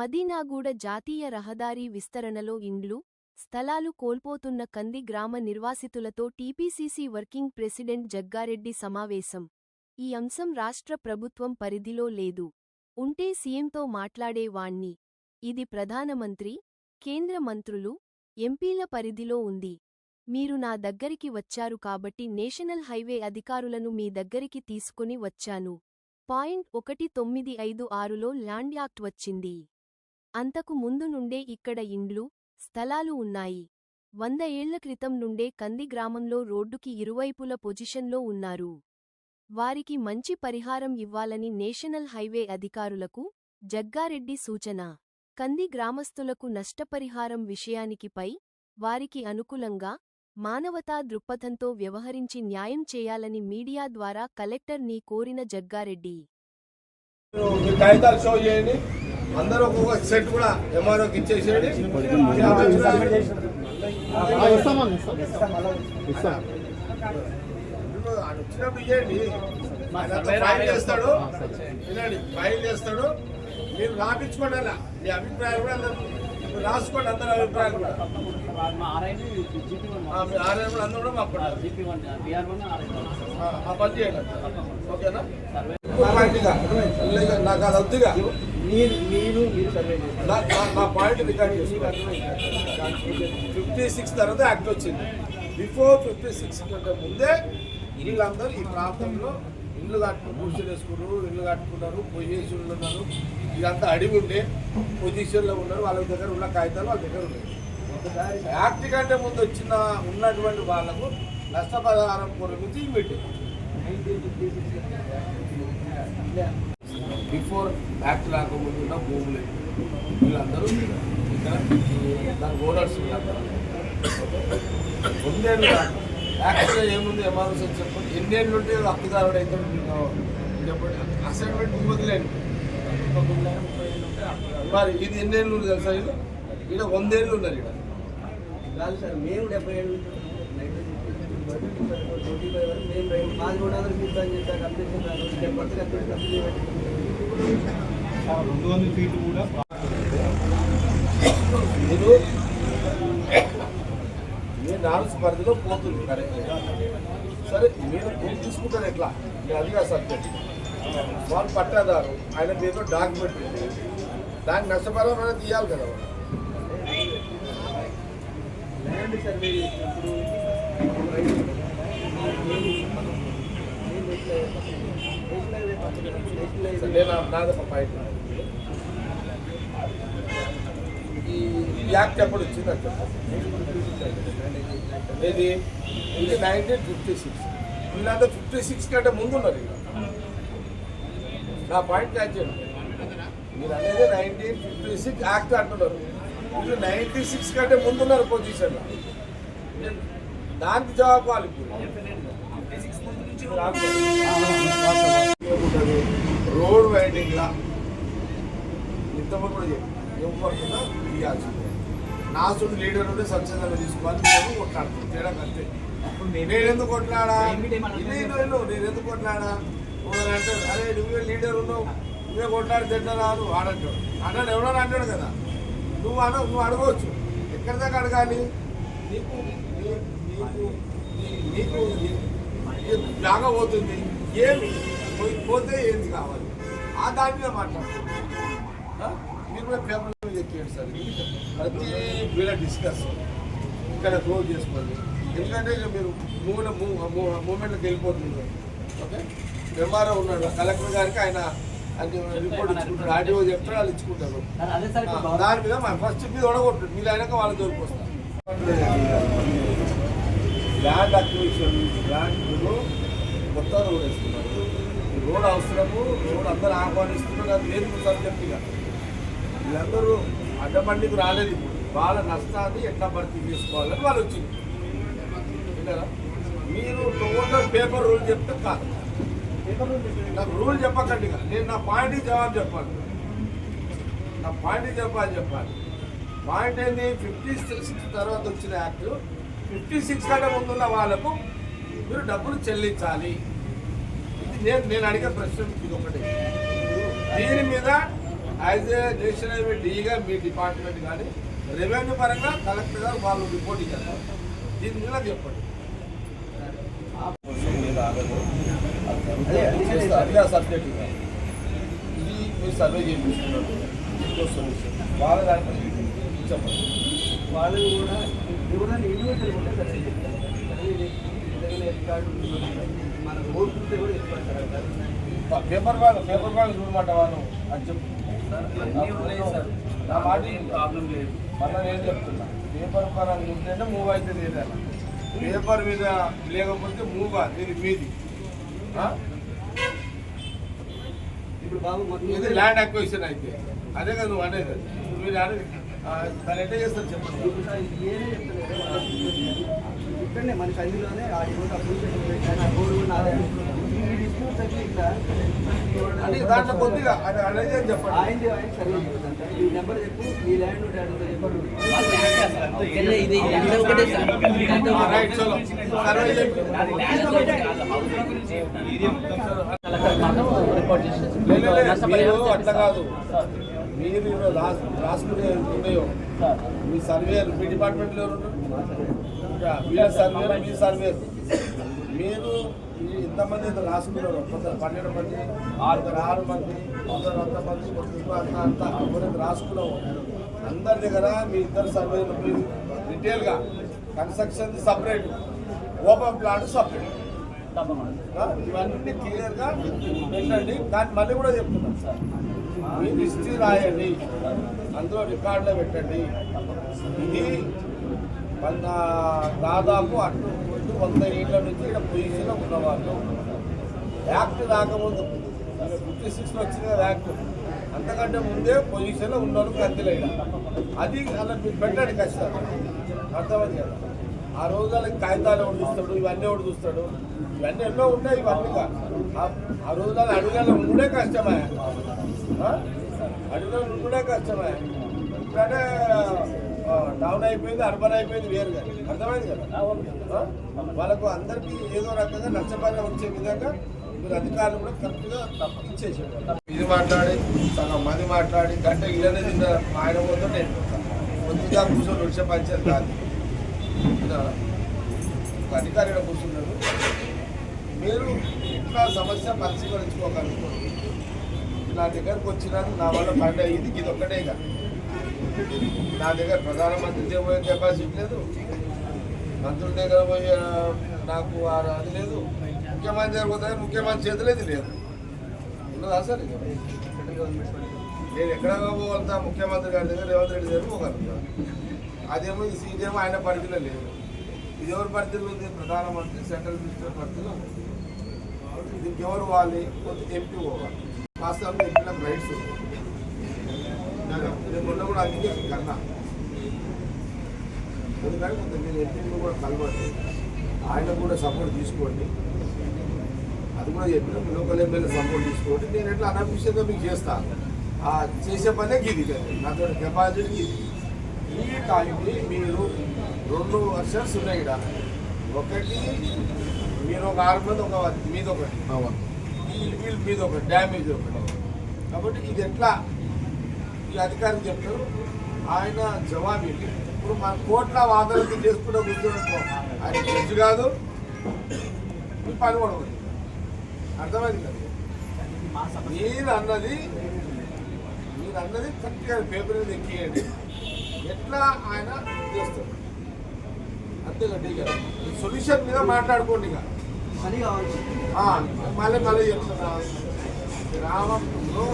మదీనాగూడ జాతీయ రహదారి విస్తరణలో ఇండ్లు స్థలాలు కోల్పోతున్న కంది గ్రామ నిర్వాసితులతో టీపీసీసీ వర్కింగ్ ప్రెసిడెంట్ జగ్గారెడ్డి సమావేశం. ఈ అంశం రాష్ట్ర ప్రభుత్వం పరిధిలో లేదు. ఉంటే సీఎంతో మాట్లాడే వాణ్ణి. ఇది ప్రధానమంత్రి కేంద్ర మంత్రులు ఎంపీల పరిధిలో ఉంది. మీరు నా దగ్గరికి వచ్చారు కాబట్టి నేషనల్ హైవే అధికారులను మీ దగ్గరికి తీసుకుని వచ్చాను. పాయింట్ ఒకటి తొమ్మిది ఐదు ఆరులో ల్యాండ్ యాక్ట్ వచ్చింది. అంతకు ముందు నుండే ఇక్కడ ఇండ్లు స్థలాలు ఉన్నాయి. వంద ఏళ్ళ క్రితం నుండే కంది గ్రామంలో రోడ్డుకి ఇరువైపుల పొజిషన్లో ఉన్నారు. వారికి మంచి పరిహారం ఇవ్వాలని నేషనల్ హైవే అధికారులకు జగ్గారెడ్డి సూచన. కంది గ్రామస్తులకు నష్టపరిహారం విషయానికి పై వారికి అనుకూలంగా మానవతా దృక్పథంతో వ్యవహరించి న్యాయం చేయాలని మీడియా ద్వారా కలెక్టర్ నీ కోరిన జగ్గారెడ్డి. అందరూ ఒక్కొక్క సెట్ కూడా ఎంఆర్ఓకి ఇచ్చేసేయండి వచ్చినప్పుడు ఇవ్వండి ఫైల్ చేస్తాడు. వినండి ఫైల్ చేస్తాడు. మీరు రాపించుకోండి అలా మీ అభిప్రాయాలు కూడా అందరూ రాసుకోండి అందరి అభిప్రాయాలు కూడా. ఆర్ఐ కూడా అందరూ కూడా. మాకు ఆ, పని చేయండి. ఓకేనా? నాకు అది వద్దుగా. మీరు మీరు మీరు సర్వే చేస్తారు. నా- నా- నా పాయింట్ రికార్డ్ చేసుకోవాలి ఫిఫ్టీ సిక్స్ తర్వాత యాక్ట్ వచ్చింది. బిఫోర్ ఫిఫ్టీ సిక్స్ కంటే ముందే వీళ్ళందరూ ఈ ప్రాంతంలో ఇల్లు కట్టుకుని పూజలు వేసుకున్నారు ఇల్లు కట్టుకున్నారు పొజిషన్లు ఉన్నారు. ఇదంతా అడిగి ఉండే పొజిషన్లో ఉన్నారు. వాళ్ళ దగ్గర ఉన్న కాగితాలు వాళ్ళ దగ్గర ఉన్నాయి. యాక్ట్ కంటే ముందు వచ్చిన ఉన్నటువంటి వాళ్ళకు నష్టపరిహారం గురించి మీటింగ్ బిఫోర్ యాక్ట్ రాకముందు ఉన్న భూములు వీళ్ళందరూ ఇక్కడ. దాని ఓనర్స్ వీళ్ళందరూ. రెండేళ్ళు యాక్ట్లో ఏముంది? ఎమర్జెన్సీ అని చెప్పండి. ఎన్నేళ్ళు ఉంటే హక్కుదారుడు అయితే చెప్పండి. అసైన్మెంట్ వదిలేండి. మరి ఇది ఎన్ని ఏళ్ళు ఉంది తెలుసా ఇది ఇక్కడ వందేళ్ళు ఉన్నారు ఇక్కడ. కాదు సార్ మేము డెబ్బై ఏళ్ళు ట్వంటీ ఫైవ్ వరకు మేము మాది కూడా అందరూ ఫీడ్బ్యాక్ చేస్తాం కంప్లీట్ చేస్తాను డెబ్బై కంప్లీట్ కంప్లీట్ రెండు వందల ఫీట్లు కూడా మీరు మీ నాలుగు పరిధిలో పోతుంది కరెక్ట్గా సరే మీరు మీరు చూసుకుంటారు ఎట్లా మీరు అదిగా సబ్జెక్ట్ వాళ్ళు పట్టాదారు ఆయన మీతో డాక్యుమెంట్ ఉంది. దానికి నష్టపరం అనేది తీయాలి కదా వాళ్ళు. ల్యాండ్ సర్వే చేసినప్పుడు రైతు నేషనల్ సరే, నేను నాది ఒక పాయింట్ ఈ ఈ యాక్ట్ ఎప్పుడు వచ్చింది అని ఇది ఇది నైన్టీన్ ఫిఫ్టీ సిక్స్ వీళ్ళంతా ఫిఫ్టీ సిక్స్ కంటే ముందు ఉన్నారు ఇక నా పాయింట్ క్యాచ్ చేయండి. మీరు అనేది నైన్టీన్ ఫిఫ్టీ సిక్స్ యాక్ట్ అంటున్నారు. వీళ్ళు నైన్టీ సిక్స్ కంటే ముందున్నారు పొజిషన్లో దానికి జవాబు వాళ్ళు ఇప్పుడు. రోడ్ వైడింగ్లా ఇంతవరకు కూడా ఇవ్వకుండా ఇవ్వాల్సిందే నాసుడు లీడర్ ఉంటే స్వచ్ఛందంగా తీసుకోవాలి నేను కొట్లాడుతుంది తేడా అంతే. నేను ఎందుకు కొట్లాడా? నేను నేను ఎందుకు కొట్లాడా? అంటే అరే నువ్వే లీడర్ ఉన్నావు నువ్వే కొట్లాడి తింటారా నువ్వు ఆడంటాడు. అన్నాడు ఎవడో అంటాడు కదా. నువ్వు అన నువ్వు అడగవచ్చు ఎక్కడి దాకా అడగాలి? నీకు నీకు నీకు పోతుంది ఏమి? పోయి పోతే ఏంది కావాలి? ఆ దాని మీద మాట్లాడుతున్నాం ఆ? మీరు కూడా పేపర్ మీద సార్. ప్రతి వీళ్ళ డిస్కస్. ఇక్కడ క్లోజ్ చేసుకోండి. ఎందుకంటే ఇక మీరు మూమెంట్ మూమెంట్కి వెళ్ళిపోతుంది ఓకే? ఎంఆర్ఓ ఉన్నాడు. కలెక్టర్ గారికి ఆయన రిపోర్ట్ ఇచ్చుకుంటాడు ఆర్టీఓ చెప్తాడు వాళ్ళు ఇచ్చుకుంటారు. దాని మీద ఫస్ట్ మీద ఒడగొట్టు మీరు అయినాక వాళ్ళ దొరికి వస్తారు. ల్యాండ్ అక్విజిషన్ ల్యాండ్లో మొత్తం రోడ్ వేస్తున్నారు. ఈ రోడ్ అవసరము రోడ్ అందరూ ఆహ్వానిస్తున్నారు అది లేదు సబ్జెక్ట్ ఇక. వీళ్ళందరూ అడ్డబండికి రాలేదు ఇప్పుడు. వాళ్ళ నష్టాన్ని ఎట్లా భర్తీ చేసుకోవాలని వాళ్ళు వచ్చింది. మీరు టోటల్ పేపర్ రూల్ చెప్తే కాదు. నాకు రూల్ చెప్పకండి. నేను నా పాయింట్కి జవాబు చెప్పాలి. నా పాయింట్ చెప్పాలి చెప్పాలి. పాయింట్ ఏంది? ఫిఫ్టీ సిక్స్ తర్వాత వచ్చిన యాక్ట్ ఫిఫ్టీ సిక్స్ కంటే ముందున్న వాళ్ళకు మీరు డబ్బులు చెల్లించాలి. ఇది నేను నేను అడిగే ప్రశ్న ఇది ఒకటి దీని మీద యాజ్ ఏ నేషనల్ హైవే డీగా మీ డిపార్ట్మెంట్ కానీ రెవెన్యూ పరంగా కలెక్టర్ గారు వాళ్ళు రిపోర్ట్ ఇచ్చారు. దీని మీద చెప్పండి. అదే, ఆ సబ్జెక్ట్ ఇది మీరు సర్వే చేయించుకున్నారు వాళ్ళ దాంట్లో చెప్పండి వాళ్ళు కూడా ఎవరైనా ఇండివిజువల్ ఉంటే మన కూడా పేపర్ వాళ్ళు పేపర్ వాళ్ళు చూడమాట వాళ్ళు అని చెప్పు. నా మాట ఏం ప్రాబ్లం లేదు. మళ్ళీ నేను చెప్తున్నా. పేపర్ పరంగా ఉంటేనే మూవ్ అయితే లేదన్న. పేపర్ మీద లేకపోతే మూవ్ ఇది మీది? ఇప్పుడు బాబు ల్యాండ్ అక్విజిషన్ అయితే. అదే కదా నువ్వు అనేది మీరు అనేది దాన్ని ఎట్లా చేస్తారు చెప్పండి? సార్. ఇక్కడనే మన కందిలోనే ఆ ఇట్లా అంటే దాంట్లో కొద్దిగా చెప్పండి. ఆయన సర్వే చేస్తుందంట ఈ నెంబర్ చెప్పు ఈ ల్యాండ్ చెప్పండి. సార్ అట్లా. కాదు. మీరు రాసుకునే ఉన్నాయో? మీ సర్వేలు మీ డిపార్ట్మెంట్లో వీళ్ళ సర్వేలు మీ సర్వేలు మీరు ఇంతమంది ఇంత రాసుకున్నారు కొందరు పన్నెండు మంది ఆరుగురు ఆరు మంది కొందరు అంత మంది కొందరు అంత అంత రాసుకున్నాము. అందరి దగ్గర మీ ఇద్దరు సర్వేలు మీరు డీటెయిల్గా construction separate open plot separate. ఇవన్నీ క్లియర్గా పెట్టండి. కానీ మళ్ళీ కూడా చెప్తున్నాను సార్. మీ లిస్టు రాయండి అందులో రికార్డులో పెట్టండి. ఇది దాదాపు అటు ముందు వంద ఏళ్ళ నుంచి ఇక్కడ పొజిషన్లో ఉన్నవాళ్ళు. యాక్ట్ రాకముందు ఫిఫ్టీ సిక్స్లో వచ్చింది యాక్ట్. అంతకంటే ముందే పొజిషన్లో ఉన్నారు కత్తిలేడ అది అలా మీరు పెట్టండి ఖచ్చితంగా. అర్థమైంది కదా? ఆ రోజు వాళ్ళకి కాగితాలు ఎవడు చూస్తాడు? ఇవన్నీ ఎవడు చూస్తాడు? ఇవన్నీ ఎన్నో ఉన్నాయి ఇవన్నీ ఆ- రోజు వాళ్ళు అడుగులలో ఉండే కష్టమే? అడుగులో ఉండే కష్టమే. ఇప్పుడంటే డౌన్ అయిపోయింది అర్బన్ అయిపోయింది వేరు కదా. అర్థమైంది కదా? వాళ్ళకు అందరికీ ఏదో రకంగా నష్టపరిహారం వచ్చే విధంగా మీరు అధికారులు కూడా కరెక్ట్గా ఇచ్చేసారు ఇది మాట్లాడి సగం మంది మాట్లాడి గంట ఇళ్ళనే తిన్న ఆయన పోతే నేను పోతాను. కొద్దిగా కూర్చొని వచ్చే పంచాయతీ కాదు. విన్నారా? ఒక అధికారి కూర్చున్నాడు. మీరు ఇట్లా సమస్య పరిష్కరించుకోగలుగుతారు. నా దగ్గరకు వచ్చినాను నా వల్ల పంట ఇది ఇది ఒక్కటే ఇక. నా దగ్గర ప్రధానమంత్రి దగ్గర పోయే కెపాసిటీ లేదు. మంత్రుల దగ్గర పోయే నాకు అది లేదు. ముఖ్యమంత్రి దగ్గర పోతే ముఖ్యమంత్రి చేతిలో ఇది లేదు. ఉన్నదా సార్ నేను ఎక్కడ పోగలుగుతా? ముఖ్యమంత్రి గారి దగ్గర రేవంత్ రెడ్డి దగ్గర పోగలుగుతాను అదేమో ఈ సీట్ ఏమో ఆయన పరిధిలో లేదు. ఇది ఎవరి పరిధిలో ఉంది? ప్రధానమంత్రి సెంట్రల్ మినిస్టర్ పరిధిలో ఇది దీనికి ఎవరు వాలి? కొంత ఎంపీ పోవాలి. వాస్తవంలో ఎంపీలకు రైట్స్ ఉంది. మొన్న కూడా అందుకే కన్నా ఎందుకంటే కొంత మీరు ఎంపీని కూడా కలవండి. ఆయన కూడా సపోర్ట్ తీసుకోండి. అది కూడా చెప్పిన లోకల్ ఎమ్మెల్యే సపోర్ట్ తీసుకోండి. నేను ఎట్లా అనఫిషియల్గా మీకు చేస్తాను చేసే పనే గిది. నాతో కెపాసిటీ ఇది ఈ టైంని మీరు రెండు వర్షన్స్ ఉన్నాయి ఇక్కడ. ఒకటి మీరు ఒక ఆరు మంది ఒక మీద ఒకటి వీళ్ళు మీద ఒకటి డ్యామేజ్ ఒకటి. కాబట్టి ఇది ఎట్లా? ఈ అధికారికి చెప్తారు ఆయన జవాబు ఏంటి? ఇప్పుడు మన కోట్ల వాదనలు చేసుకుంటూ కూర్చోనుకో ఆయన జడ్జి కాదు ఈ పని కూడా. అర్థమైంది కదా? మీరు అన్నది మీరు అన్నది కరెక్ట్గా పేపర్ మీద ఎక్కియండి. ఎట్లా ఆయన చేస్తారు అంతే కదా సొల్యూషన్ మీద మాట్లాడుకోండి ఇక. మళ్ళీ మళ్ళీ చెప్తున్నా రామప్పుడు